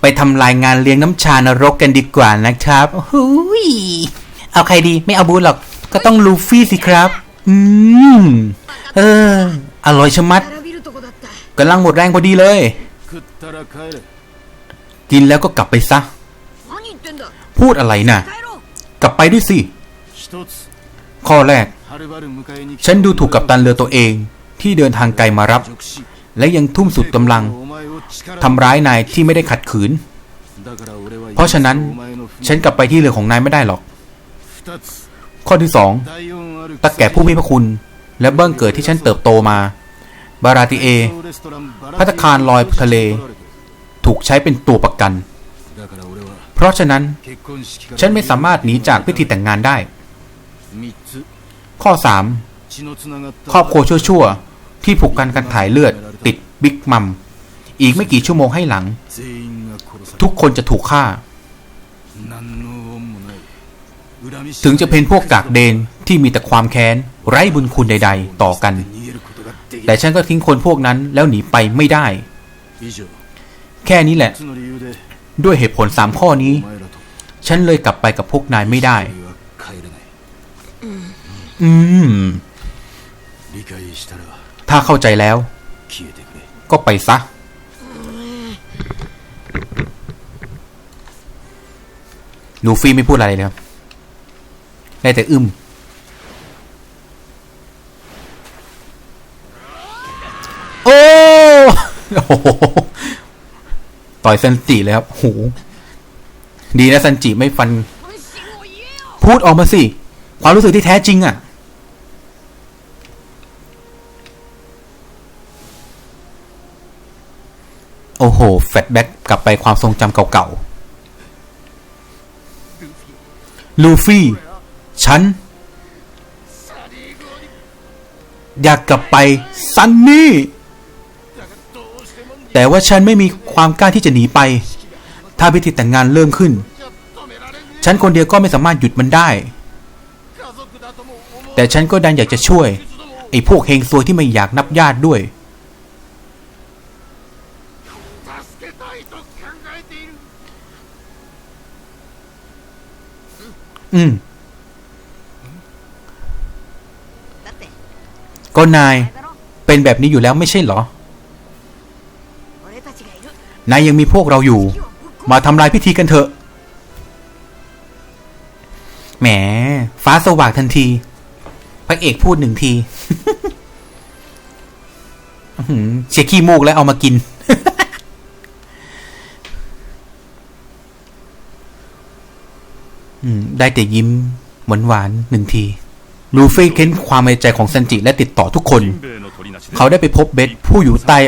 ไปทำลายงานเลี้ยงน้ำชานรกกันดีกว่านะครับหุยเอาใครดีไม่เอาบูหรอก ก็ต้องลูฟี่สิครับ อืม เออ อร่อยชะมัดกำลังหมดแรงพอดีเลย กินแล้วก็กลับไปซะ พูดอะไรนะ่ะ กลับไปด้วยสิ ข้อแรก ฉันดูถูกกับตันเรือตัวเองที่เดินทางไกลมารับ และยังทุ่มสุดกำลัง ทำร้ายนายที่ไม่ได้ขัดขืน เพราะฉะนั้นฉันกลับไปที่เรือของนายไม่ได้หรอก ข้อที่สองตะแก่ผู้มีพระคุณ และเบื้องเกิดที่ฉันเติบโตมา บาราติเอพัตคารลอยทะเล ถูกใช้เป็นตัวประกัน เพราะฉะนั้น ฉันไม่สามารถหนีจากพิธีแต่งงานได้ ข้อสามครอบครัวชั่วๆ ที่ผูกกันกันถ่ายเลือดติดบิ๊กมัม อีกไม่กี่ชั่วโมงให้หลัง ทุกคนจะถูกฆ่า ถึงจะเป็นพวกกากเดนที่มีแต่ความแค้น ไร้บุญคุณใด ๆ ต่อกัน แต่ฉันก็ทิ้งคนพวกนั้นแล้วหนีไปไม่ได้ แค่นี้แหละ ด้วยเหตุผลสามข้อนี้ ฉันเลยกลับไปกับพวกนายไม่ได้ อืม ถ้าเข้าใจแล้ว ก็ไปซะ ลูฟี่ไม่พูดอะไรเลยครับ ได้แต่อึมโอ้โหต่อยซันจิเลยครับโหดีนะซันจิไม่ฟัน พูดออกมาสิ ความรู้สึกที่แท้จริงอะ่ะ โหแฟลชแบ็กกลับไปความทรงจำเก่าๆ ลูฟี่ ฉัน อยากกลับไปซันนี่ แต่ว่าฉันไม่มีความกล้าที่จะหนีไป ถ้าพิธีแต่งงานเริ่มขึ้น ฉันคนเดียวก็ไม่สามารถหยุดมันได้ แต่ฉันก็ดันอยากจะช่วย ไอ้พวกเฮงซวยที่ไม่อยากนับญาติด้วย อืม ก็นายเป็นแบบนี้อยู่แล้วไม่ใช่เหรอ นายยังมีพวกเราอยู่ มาทำลายพิธีกันเถอะ แหม ฟ้าสว่างทันที พระเอกพูดหนึ่งทีเชียขี้มูกแล้วเอามากิน ได้แต่ยิ้มหวานหวานๆหนึ่งที ลูฟี่เค้นความในใจของซันจิและติดต่อทุกคน เขาได้ไปพบเบสผู้อยู่ใต้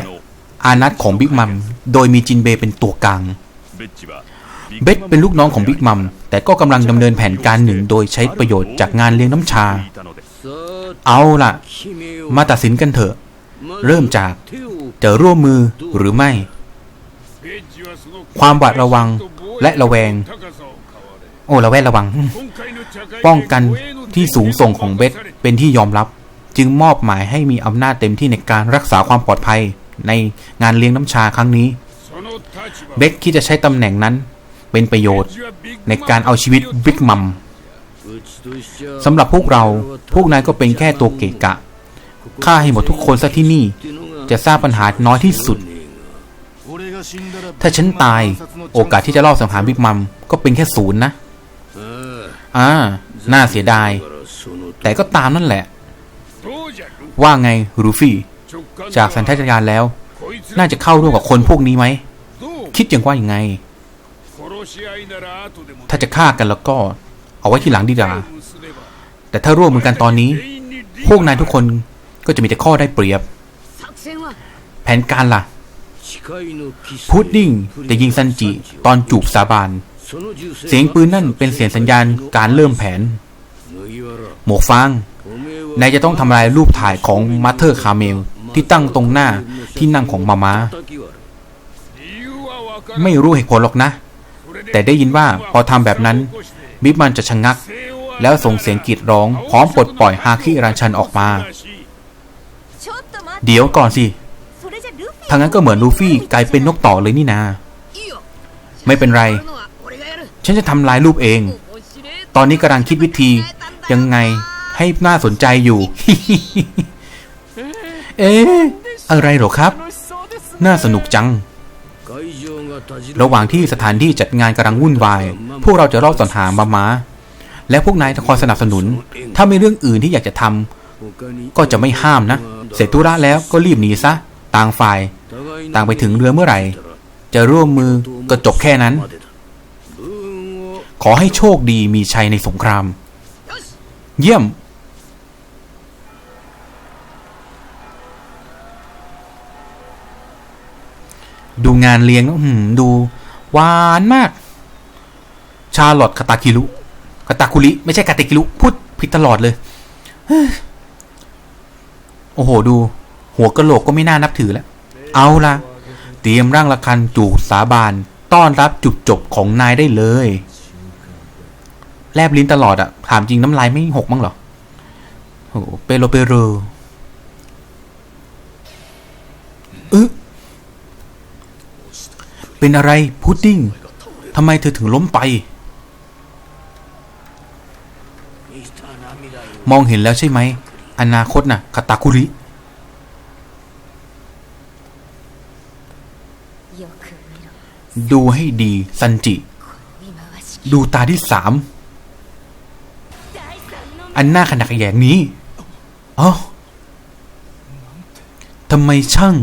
อานัตของบิ๊กมัม โดยมีจินเบย์เป็นตัวกลาง เบสเป็นลูกน้องของบิ๊กมัม แต่ก็กำลังดำเนินแผนการหนึ่งโดยใช้ประโยชน์จากงานเลี้ยงน้ำชา เอาล่ะ มาตัดสินกันเถอะ เริ่มจากจะร่วมมือหรือไม่ ความหวาดระวังและระแวง โอ้ระแวดระวัง ป้องกันที่สูงส่งของเบสเป็นที่ยอมรับ จึงมอบหมายให้มีอำนาจเต็มที่ในการรักษาความปลอดภัยในงานเลี้ยงน้ำชาครั้งนี้ เบสคิดจะใช้ตำแหน่งนั้น เป็นประโยชน์ในการเอาชีวิตบิ๊กมัมสำหรับพวกเราพวกนายก็เป็นแค่ตัวเกะกะฆ่าให้หมดทุกคนซะที่นี่ จะทราบปัญหาน้อยที่สุด ถ้าฉันตาย โอกาสที่จะรอบสังหารบิ๊กมัมก็เป็นแค่ศูนย์นะ อ่า น่าเสียดาย แต่ก็ตามนั่นแหละ ว่าไงรูฟี่ จากสัญชาตญาณแล้ว น่าจะเข้าร่วมกับคนพวกนี้ไหม คิดอย่างว่าอย่างไง ถ้าจะฆ่ากันแล้วก็ เอาไว้ที่หลังดีกว่าแต่ถ้าร่วมมือกันตอนนี้ พวกนายทุกคนก็จะมีแต่ข้อได้เปรียบ แผนการล่ะพุดดิ้งจะยิงซันจิตอนจูบสาบาน เสียงปืนนั่นเป็นเสียงสัญญาณการเริ่มแผน หมวกฟางนายจะต้องทำลายรูปถ่ายของมัตเธอร์คาเมล ที่ตั้งตรงหน้าที่นั่งของมามาไม่รู้เหตุผลหรอกนะ แต่ได้ยินว่าพอทำแบบนั้น บิบมันจะชะงงัก แล้วส่งเสียงกรีดร้อง พร้อมปลดปล่อยฮาคิรันชันออกมา เดี๋ยวก่อนสิทางนั้นก็เหมือนลูฟี่กลายเป็นนกต่อเลยนี่นา ไม่เป็นไร ฉันจะทำลายรูปเอง ตอนนี้กำลังคิดวิธียังไงให้น่าสนใจอยู่ เอ๊อะไรหรอครับ น่าสนุกจัง ระหว่างที่สถานที่จัดงานกำลังวุ่นวาย พวกเราจะรอบสอรหามามาและพวกนายจะคอยสนับสนุน ถ้ามีเรื่องอื่นที่อยากจะทำก็จะไม่ห้ามนะ เสร็จธุระแล้วก็รีบหนีซะ ต่างฝ่าย ต่างไปถึงเรือเมื่อไหร่ จะร่วมมือก็จบแค่นั้น ขอให้โชคดีมีชัยในสงคราม เยี่ยม ดูงานเลี้ยงแล้วหืมดูหวานมาก ชาลอตคาตาคิรุคาตาคุริไม่ใช่คาตาคิรุพูดผิดตลอดเลยโอ้โหดู หัวกะโหลกก็ไม่น่านับถือแล้ว เอาละเตรียมร่างละคันจูบสาบาน ต้อนรับจุดจบของนายได้เลย แลบลิ้นตลอดอะถามจริงน้ำลายไม่หกมั้งหรอโอ้เปโลเปโรเออเป็นอะไรพุดดิ้งทำไมเธอถึงล้มไป มองเห็นแล้วใช่ไหม อนาคตนะ่ะคาตาคุริ ดูให้ดีซันจิ ดูตาที่สาม อันหน้าขนาดแยงนี้อ๋อทำไมช่าง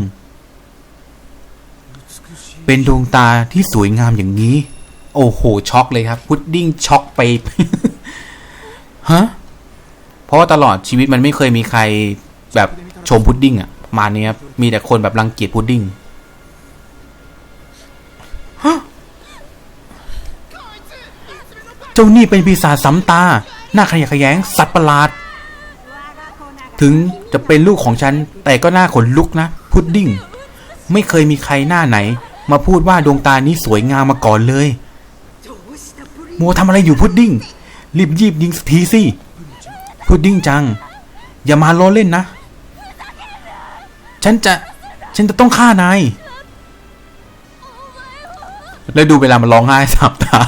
เป็นดวงตาที่สวยงามอย่างนี้ โอ้โห ช็อกเลยครับ พุดดิ้งช็อกไป ฮะ เพราะว่าตลอดชีวิตมันไม่เคยมีใครแบบชมพุดดิ้งอะมาณนี้ครับมีแต่คนแบบรังเกียจพุดดิ้งเจ้านี่เป็นปีศาจสำตา หน้าขยะแขยงสัตว์ประหลาด ถึงจะเป็นลูกของฉัน แต่ก็หน้าขนลุกนะ พุดดิ้ง ไม่เคยมีใครหน้าไหน มาพูดว่าดวงตานี้สวยงามมาก่อนเลยมัวทำอะไรอยู่พุดดิ้ง รีบยีบยิงสทีสิ พุดดิ้งจัง อย่ามาล้อเล่นนะ ฉันจะ ฉันจะต้องฆ่านาย แล้วดูเวลามันร้องไห้สับตา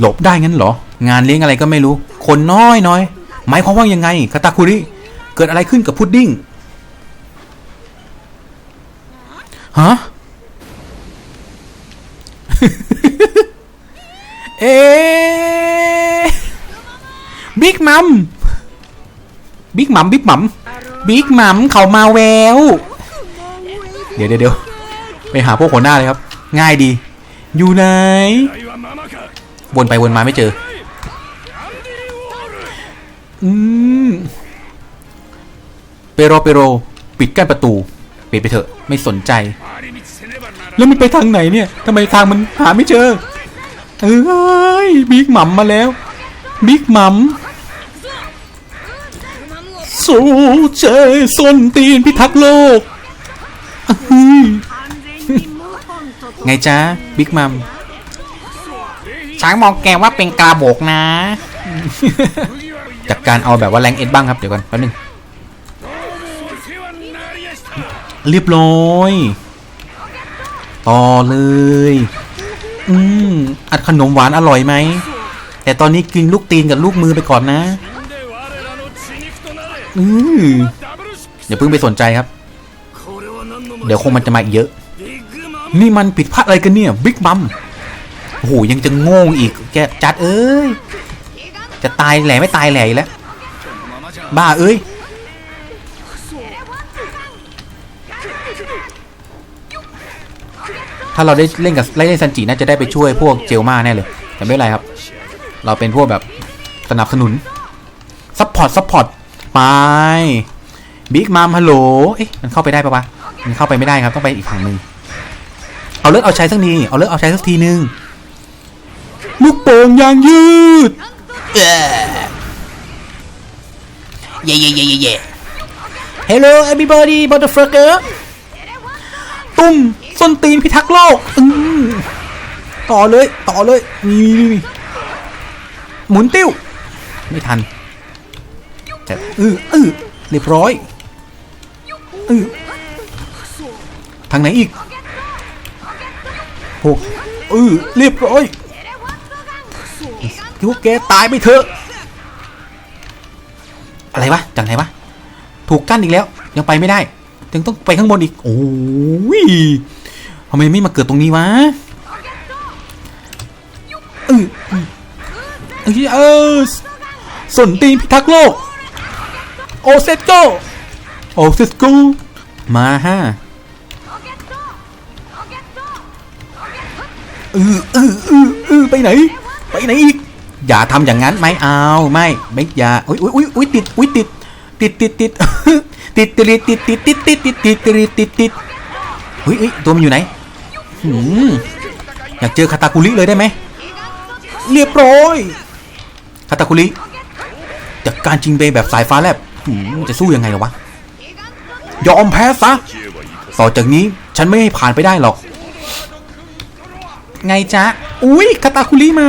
หลบได้งั้นเหรอ งานเลี้ยงอะไรก็ไม่รู้ คนน้อยน้อยหมายความว่ายังไงคาตาคุริ เกิดอะไรขึ้นกับพุดดิ้งฮะเอบิ๊กมัมบิ๊กมัมบิ๊กมัมบิ๊กมัมเขามาแวว เดี๋ยวเดี๋ยวไปหาพวกหัวหน้าเลยครับ ง่ายดี อยู่ไหน วนไปวนมาไม่เจอ อืมเปโรเปโรปิดกั้นประตูปิดไปเถอะ ไม่สนใจ แล้วมันไปทางไหนเนี่ยทำไมทางมันหาไม่เจอ เอ้ยบิ๊กหมัมมาแล้วบิ๊กหมัมสู้เจส้นตีนพิทักษ์โลก ไงจ้าบิ๊กมัม ช้างมองแกว่าเป็นกาโบกนะ จากการเอาแบบว่าแรงเอ็ดบ้างครับเดี๋ยวก่อนแป๊บนึงเรียบร้อยต่อเลย อืม อัดขนมหวานอร่อยไหม แต่ตอนนี้กินลูกตีนกับลูกมือไปก่อนนะ อืมอย่าเพิ่งไปสนใจครับ เดี๋ยวคงมันจะมาเยอะ นี่มันผิดพลาดอะไรกันเนี่ย บิ๊กมัม โอ้โหยังจะงงอีกแกจัดเอ้ยจะตายแหล่ไม่ตายแหล่แล้ว บ้าเอ้ยถ้าเราได้เล่นกับเล่นซันจิน่าจะได้ไปช่วยพวกเจลมาแน่เลย แต่ไม่เป็นไรครับ เราเป็นพวกแบบสนับสนุนซัพพอร์ตซัพพอร์ตไปบิ๊กมามฮัลโหลเอ๊ะมันเข้าไปได้ปะวะมันเข้าไปไม่ได้ครับต้องไปอีกทางหนึ่งเอาเลือดเอาใช้สักทีเอาเลือดเอาใช้สักทีนึง ลูกโป่งยางยืดเอ่อเย่เย่เย่เย่เย่ Hello everybody motherfucker ตุ้มส้นตีนพิทักษ์โลกอืมต่อเลยต่อเลยนี่นี่นี่หมุนติ้ว ไม่ทันแต่เออเออเรียบร้อยเออทางไหนอีกพวกเออเรียบร้อย พวกแกตายไปเถอะ อะไรวะจากไหนวะ ถูกกั้นอีกแล้ว ยังไปไม่ได้ยังต้องไปข้างบนอีก โอ้ยทำไมไม่มาเกิดตรงนี้วะเออเออสนตีนพิทักษ์โลก โอเซตโกโอเซตโกมาฮะเออเออเออเออไปไหน ไปไหนอีก อย่าทำอย่างนั้นไม่เอาไม่ไม่อย่าอุ้ยอุ้ยอุ้ยอุ้ยติดอุ้ยติดติดติดติดติดติดติดติดติดติดติดติดติดติดติดติดเฮ้ยตัวมันอยู่ไหนอยากเจอคาตาคุริเลยได้ไหมเรียบร้อยคาตาคุริจากการจิงเบแบบสายฟ้าแลบจะสู้ยังไงหรอวะยอมแพ้ซะต่อจากนี้ฉันไม่ให้ผ่านไปได้หรอก ไงจ๊ะ อุ้ยคาตาคุริมา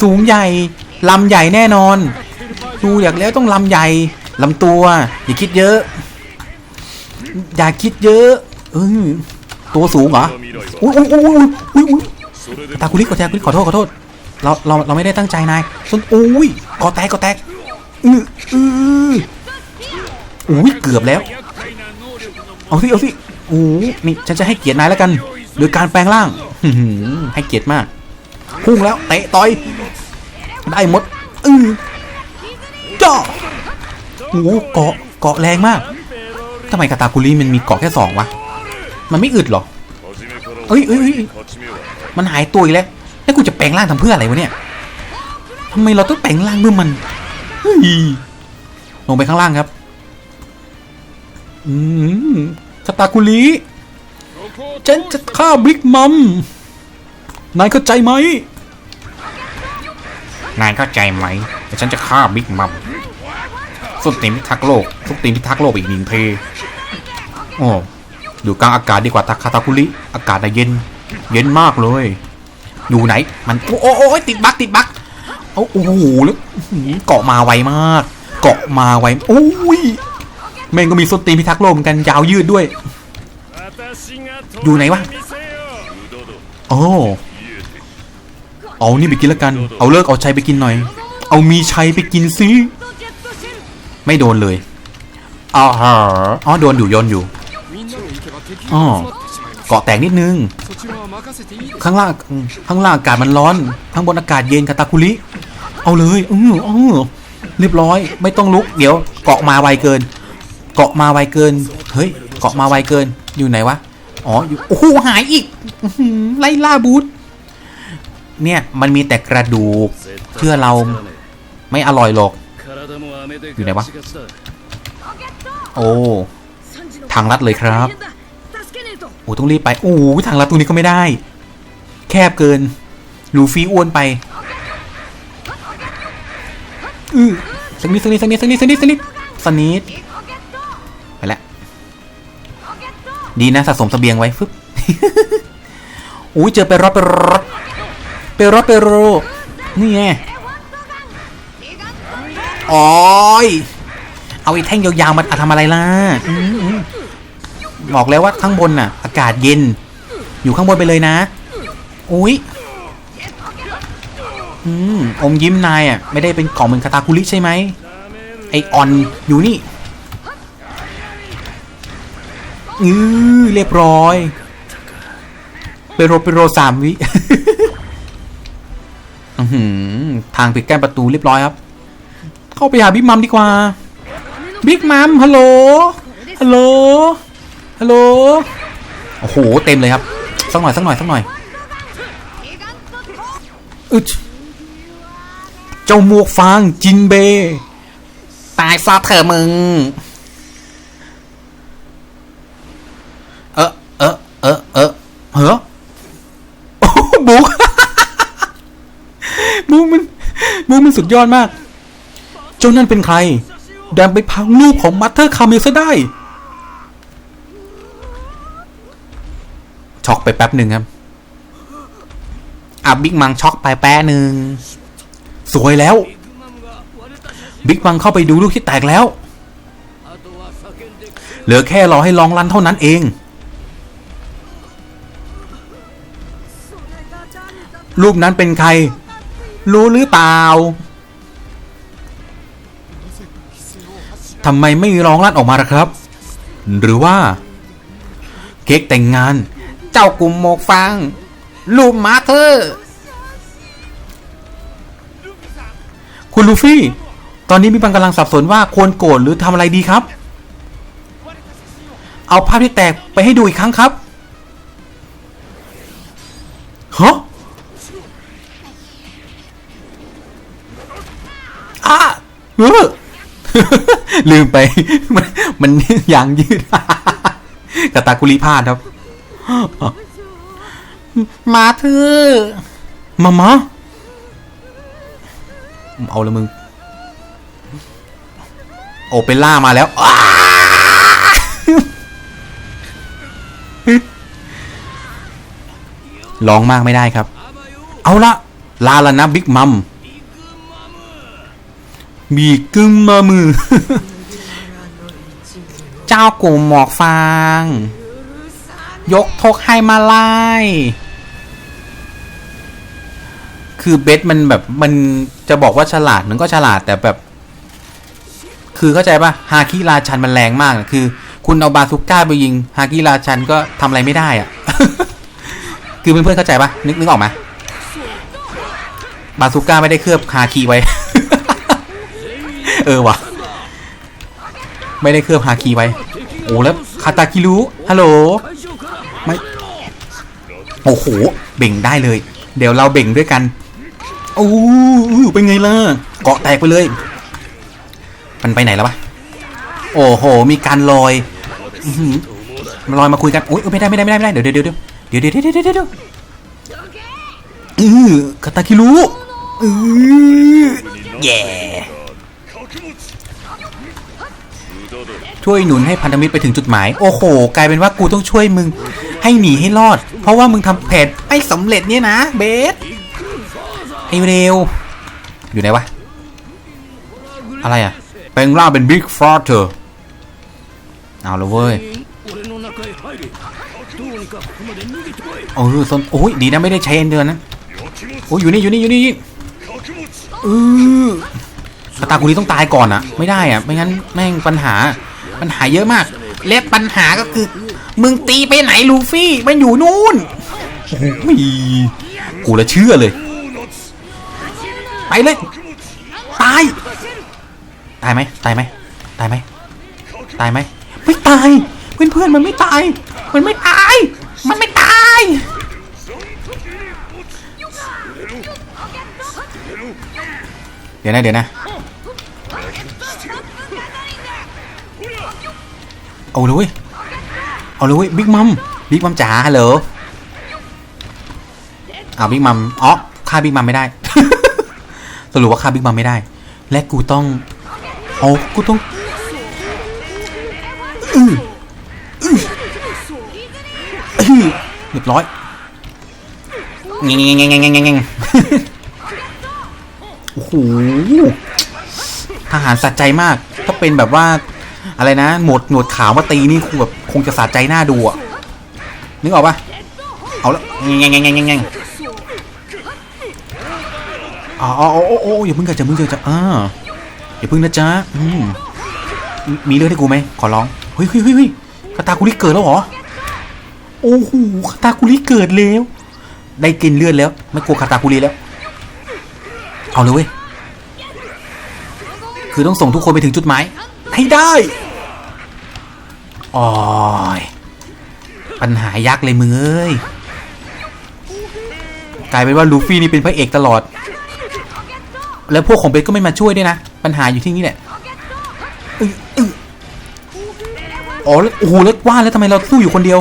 สูงใหญ่ ลำใหญ่แน่นอน ดูอยากแล้วต้องลำใหญ่ลำตัว อย่าคิดเยอะ อย่าคิดเยอะเออตัวสูงเหรออุ้ยอุ้ยอุ้ยอุ้ยอุ้ยตาคุริขอแทกขอโทษขอโทษเราเราเราไม่ได้ตั้งใจนายส่วนอุ้ยกอแตกกอแตกอืออืออุ้ยเกือบแล้ว เอาสิเอาสิโอ้นี่ฉันจะให้เกียรตินายแล้วกันโดยการแปลงร่างให้เกียรติมาก พุ่งแล้วเตะต่อย ได้หมดอือจ่อโอ้เกาะเกาะแรงมากทำไมกาตาคุรีมันมีเกาะแค่สองวะมันไม่อึดเหรอเอ้ยเอ้ยมันหายตัวอีกแล้วแล้วกูจะแปลงร่างทำเพื่ออะไรวะเนี่ยทำไมเราต้องแปลงร่างเมื่อมันเฮ้ยลงไปข้างล่างครับอืมคาตาคุรีฉันจะฆ่าบิ๊กมัมนายเข้าใจไหม นายเข้าใจไหมแต่ฉันจะฆ่าบิ๊กมัมสุดตีนพิทักษ์โลกสุดตีนพิทักษ์โลกอีกหนึ่งเทโอ้อยู่กลางอากาศดีกว่าตาคาตาคุริอากาศน่ะเย็น เย็นมากเลย อยู่ไหน มันโอ้โอ้โอ้ยติดบักติดบักโอ้โอ้หแล้วเกาะมาไวมาก เกาะมาไวโอ้ยแม่งก็มีส้นตีนพิทักษ์โลกเหมือนกันยาวยืดด้วย อยู่ไหนวะโอ้ เอานี่ไปกินละกัน เอาเลิกเอาชัยไปกินหน่อย เอามีชัยไปกินซิไม่โดนเลยอ๋ออ๋อโดนอยู่ยนอยู่อ๋อเกาะแตกนิดนึง ข้างล่างข้างล่างอากาศมันร้อน ข้างบนอากาศเย็นกาตาคุลิเอาเลยเออเออเรียบร้อย ไม่ต้องลุก เดี๋ยวเกาะมาไวเกิน เกาะมาไวเกิน เฮ้ย เกาะมาไวเกิน อยู่ไหนวะ อ๋อ อยู่ โอ้โห หายอีกไล่ล่าบูธ เนี่ยมันมีแต่กระดูกเพื่อเราไม่อร่อยหรอก อยู่ไหนวะ โอ้ทางลัดเลยครับ โอ้ต้องรีบไป โอ้ทางลัดตรงนี้ก็ไม่ได้ แคบเกิน ลูฟี่อ้วนไป อือสนิทสนิทสนิทสนิทสนิทสนิทสนิทไปแล้ว ดีนะสะสมสเสบียงไว้ฟึบอู้เจอไปรอบไปร ไปรถไปรนี่ไงโอ้ยเอาไอ้แท่งยาวๆมาทำอะไรล่ะบอกแล้วว่าข้างบนน่ะ อากาศเย็น อยู่ข้างบนไปเลยนะ อุ้ยอืมอมยิ้มนายอะ ไม่ได้เป็นกล่องเหมือนคาตาคุริใช่ไหมไอออนอยู่นี่อือเรียบร้อย เปโรเปโรสามวิ ทางปิดกั้นประตูเรียบร้อยครับ เข้าไปหาบิ๊กมัมดีกว่า บิ๊กมัมฮัลโหล ฮัลโหล ฮัลโหล โอ้โห เต็มเลยครับ สักหน่อยสักหน่อยสักหน่อย อึดเจ้าหมวกฟางจินเบ ตายซะเถอะมึง เออเออเออเออเหรอโอ้โหบุ๊ก บุ๊กมันบุ๊กมัน สุดยอดมาก เจ้านั่นเป็นใคร แดมไปพังลูกของมัตเตอร์คาเมลซะได้ ช็อกไปแป๊บหนึ่งครับ อะบิ๊กมังช็อกไปแป๊บหนึ่ง สวยแล้ว บิ๊กมังเข้าไปดูลูกที่แตกแล้ว เหลือแค่รอให้ลองรันเท่านั้นเองรูปนั้นเป็นใคร รู้หรือเปล่า ทำไมไม่ร้องลั่นออกมาล่ะครับ หรือว่า เค้กแต่งงาน เจ้ากลุ่มหมวกฟางลูมมาเธอ คุณลูฟี่ ตอนนี้มีบังกำลังสับสนว่าควรโกรธหรือทำอะไรดีครับ เอาภาพที่แตกไปให้ดูอีกครั้งครับฮะอะเออ ลืมไปมันมันยางยืดกระตากุลีพลาดครับมาเถอมามาเอาละมึง โอเปร่ามาแล้วร้องมากไม่ได้ครับ เอาละลาละนะบิ๊กมัม บีกึมมามือ เจ้ากลุ่มหมอกฟาง ยกทกให้มาไล่คือเบสมันแบบมันจะบอกว่าฉลาดมันก็ฉลาดแต่แบบ คือเข้าใจปะฮาคิราชันมันแรงมากคือ คุณเอาบาซุก้าไปยิงฮาคิราชันก็ทำอะไรไม่ได้อะคือเพื่อนๆเข้าใจปะนึกนึกออกไหมบาซุก้าไม่ได้เคลือบฮาคิไว้ เออวะไม่ได้เคลื่อบฮาคีไว้ โอ้แล้วคาตาคิรุฮัลโหลไม่โอ้โหเบ่งได้เลย เดี๋ยวเราเบ่งด้วยกันโอ้เป็นไงล่ะเกาะแตกไปเลย มันไปไหนแล้ววะโอ้โห มีการลอยลอยมาคุยกันโอ้ยไม่ได้ไม่ได้ไม่ได้ไม่ได้เดี๋ยวเดี๋ยวเดี๋ยวเดี๋ยวเดี๋ยวเดี๋ยวเดี๋ยวออคาตาคิรุออแย่ ช่วยหนุนให้พันธมิตรไปถึงจุดหมาย โอ้โห กลายเป็นว่ากูต้องช่วยมึง ให้หนีให้รอด เพราะว่ามึงทำแผนไม่สำเร็จเนี่ยนะ เบสไอเร็ว อยู่ไหนวะ อะไรอะแปลงร่างเป็นบิ๊กฟรอสเธอเอาละเว้ยโอ้ยส้นโอ้ยดีนะไม่ได้ใช้เอ็นเดือนนะโอ้ยอยู่นี่อยู่นี่อยู่นี่ออตาคุณนี่ต้องตายก่อนอะไม่ได้อะไม่งั้นแม่งปัญหา ปัญหาเยอะมาก และปัญหาก็คือ มึงตีไปไหนลูฟี่ มันอยู่นู่นโอ้โหกูละเชื่อเลย ไปเลย ตาย ตายไหมตายไหมตายไหมตายไหมไม่ตาย เพื่อนเพื่อนๆมันไม่ตาย มันไม่ตาย มันไม่ตาย เดี๋ยวนะเดี๋ยวนะ เอาเลยเว้ยเอาเลยเว้ยบิ๊กมัมบิ๊กมัมจ๋าฮัลโหลเอาบิ๊กมัมอ๋อฆ่าบิ๊กมัมไม่ได้ สรุปว่าฆ่าบิ๊กมัมไม่ได้ และกูต้องเอากูต้องอืออือเรียบร้อยเงี้ยเงี้ยเงี้ยเงี้ยเงี้ยเงี้ยโอ้โหทหารสะใจมาก ถ้าเป็นแบบว่า อะไรนะหมวดหนวดขาวมาตีนี่คงแบบคงจะสะใจหน้าดูอะนึกออกปะเอาแล้วเงี้ยเงี้ยเงี้ยเงี้ยเงี้อ๋อโอ้โอ้อย่าเพิ่งกันจะมึงเจอจะอ่าอย่าเพิ่งนะจ๊ะอืมมีเรื่องให้กูไหมขอร้องเฮ้ยเฮ้ยเฮ้ยเฮ้ยคาตาคุริเกิดแล้วเหรอโอ้โหคาตาคุริเกิดแล้วได้กินเลือดแล้ว ไม่กลัวคาตาคุริแล้ว เอาเลยเว้ยคือต้องส่งทุกคนไปถึงจุดหมาย ให้ได้โอ้ยปัญหายักษ์เลยมึงเอ้ยกลายเป็นว่าลูฟี่นี่เป็นพระเอกตลอด แล้วพวกของเบสก็ไม่มาช่วยด้วยนะ ปัญหาอยู่ที่นี่แหละอ๋อแล้วโอ้โหแล้วว่าแล้วทำไมเราสู้อยู่คนเดียว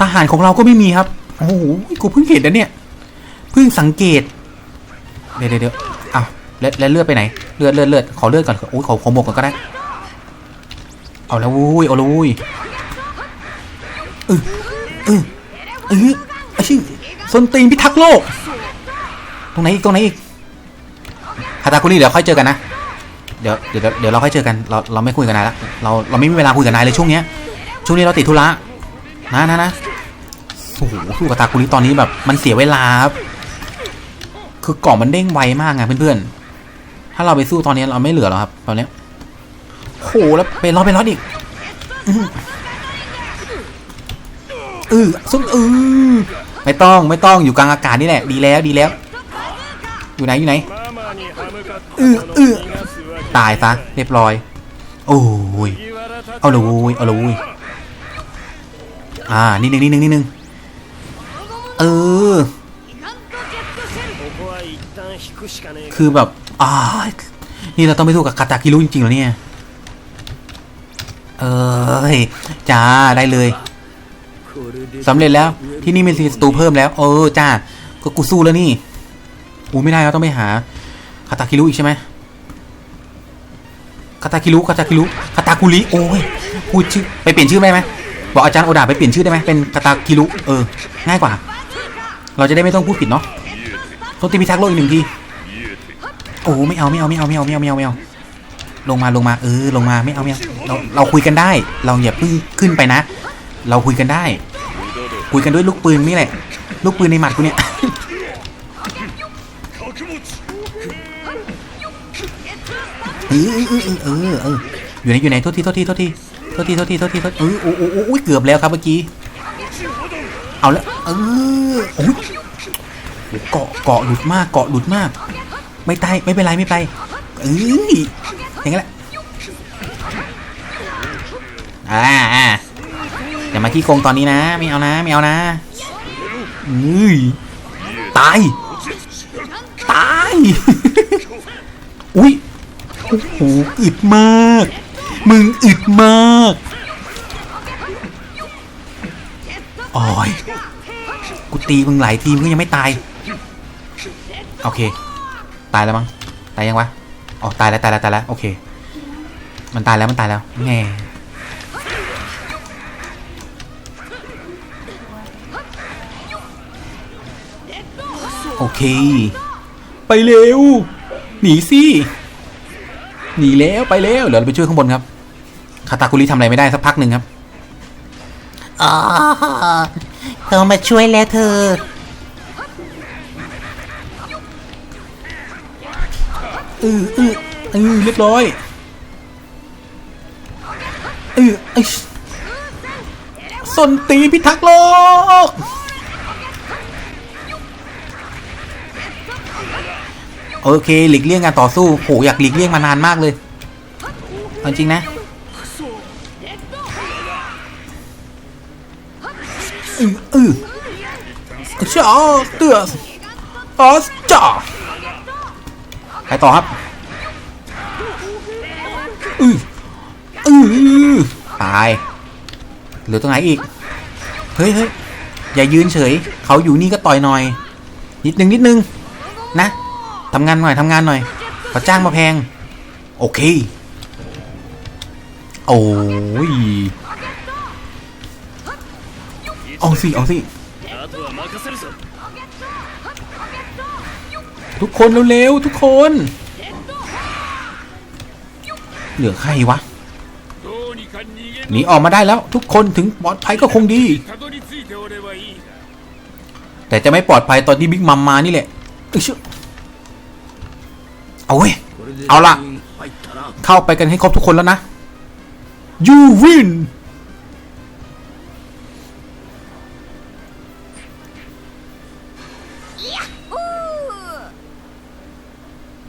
ทหารของเราก็ไม่มีครับ โอ้โหกูเพิ่งเห็นนะเนี่ยเพิ่งสังเกต เดี๋ยวเดี๋ยวเดี๋ยวอ้าวแล้วแล้วเลือดไปไหน เลือดเลือดเลือดขอเลือดก่อนโอ้ยขอขอหมกก่อนก็ได้ เอาแล้ววุ้ยเอาแล้ววุ้ยเออเออเออไอ้ชื่อส้นตีนพิทักษ์โลก ตรงไหนอีกตรงไหนอีกฮาตาคุริเดี๋ยวค่อยเจอกันนะ เดี๋ยวเดี๋ยวเดี๋ยวเราค่อยเจอกัน เราเราไม่คุยกันนายละเราเราไม่มีเวลาคุยกับนายเลยช่วงเนี้ย ช่วงนี้เราติดธุระ นะนะนะโอ้โหสู้กับตากุลิตอนนี้แบบมันเสียเวลาครับ คือกล่องมันเด้งไวมากไงเพื่อนๆ ถ้าเราไปสู้ตอนนี้เราไม่เหลือแล้วครับตอนนี้ โอ้โหแล้วไปรอไปรออีกอือเออซุ่มเออไม่ต้องไม่ต้องอยู่กลางอากาศนี่แหละ ดีแล้วดีแล้ว อยู่ไหนอยู่ไหนเออเออตายซะเรียบร้อย โอ้ยเอาเลยเว้ยเอาเลยเว้ยอ่านิดนึงนิดนึงนิดนึงเออ คือแบบอ่านี่เราต้องไปสู้กับคาตาคิรุจริงๆเหรอเนี่ย เอ้ยจ้าได้เลยสำเร็จแล้วที่นี่มีสตูเพิ่มแล้ว เออจ้าก็กูสู้แล้วนี่อูไม่ได้เราต้องไปหาคาตาคิรุอีกใช่ไหมคาตาคิรุคาตาคิรุคาตาคุริโอ้ยพูดชื่อไปเปลี่ยนชื่อได้ไหมบอกอาจารย์โอดาไปเปลี่ยนชื่อได้ไหมเป็นคาตาคิรุเออ ง่ายกว่า เราจะได้ไม่ต้องพูดผิดเนาะโทษทีพิทักษ์โลกอีกหนึ่งทีโอ้ไม่เอาไม่เอาไม่เอาไม่เอาไม่เอาไม่เอาไม่เอาลงมาลงมาเออลงมาไม่เอาไม่เอา เราเราคุยกันได้ เราอย่าเพิ่งขึ้นไปนะ เราคุยกันได้ คุยกันด้วยลูกปืนนี่แหละ ลูกปืนในหมัดกูเนี่ยเออเออเออเอออยู่ไหนอยู่ไหนโทษทีโทษทีโทษทีโทษทีโทษทีโทษทีโทษเออโอ้โอ้โอ้โอ้ยเกือบแล้วครับเมื่อกี้เอาแล้วเออโอ้ยเกาะเกาะหลุดมากเกาะหลุดมาก ไม่ตายไม่เป็นไรไม่ไปนไรเอ้ยอย่างนั้นแหละ อ่าอ่าอย่ามาขี้โกงตอนนี้นะไม่เอานะไม่เอานะเอ้ยตายตายอุ้ยโอ้โหอึดมาก มึงอึดมากโอ้ยกูตีมึงหลายทีมึงยังไม่ตาย โอเค ตายแล้วมั้งตายยังวะอ๋อตายแล้วตายแล้วตายแล้วโอเค มันตายแล้วมันตายแล้วแง่ โอเค ไปเร็ว หนีสิ หนีแล้วไปแล้วเดี๋ยวเราไปช่วยข้างบนครับ คาตาคุริทำอะไรไม่ได้สักพักหนึ่งครับอ๋อเธอมาช่วยแล้วเธอเออเออเออเรียบร้อยเออไอ้สนตีพิทักษ์โลก โอเคหลีกเลี่ยงการต่อสู้โหอยากหลีกเลี่ยงมานานมากเลยเอาจริงนะอืออือชาเตือสออสจ่าใครต่อครับอืออือตายหลือตรงไหนอีก เฮ้ยเฮ้ยอย่ายืนเฉย เขาอยู่นี่ก็ต่อยหน่อย นิดนึงนิดนึง นะ ทำงานหน่อยทำงานหน่อยขาจ้างมาแพง โอเค โอ้ยเอาสิเอาสิทุกคนเร็วๆทุกคน เหลือใครวะหนีออกมาได้แล้วทุกคนถึงปลอดภัยก็คงดี แต่จะไม่ปลอดภัยตอนที่บิ๊กมัมมานี่แหละเอ้ยเชื่อ เอาเว้ย เอาละเข้าไปกันให้ครบทุกคนแล้วนะ you win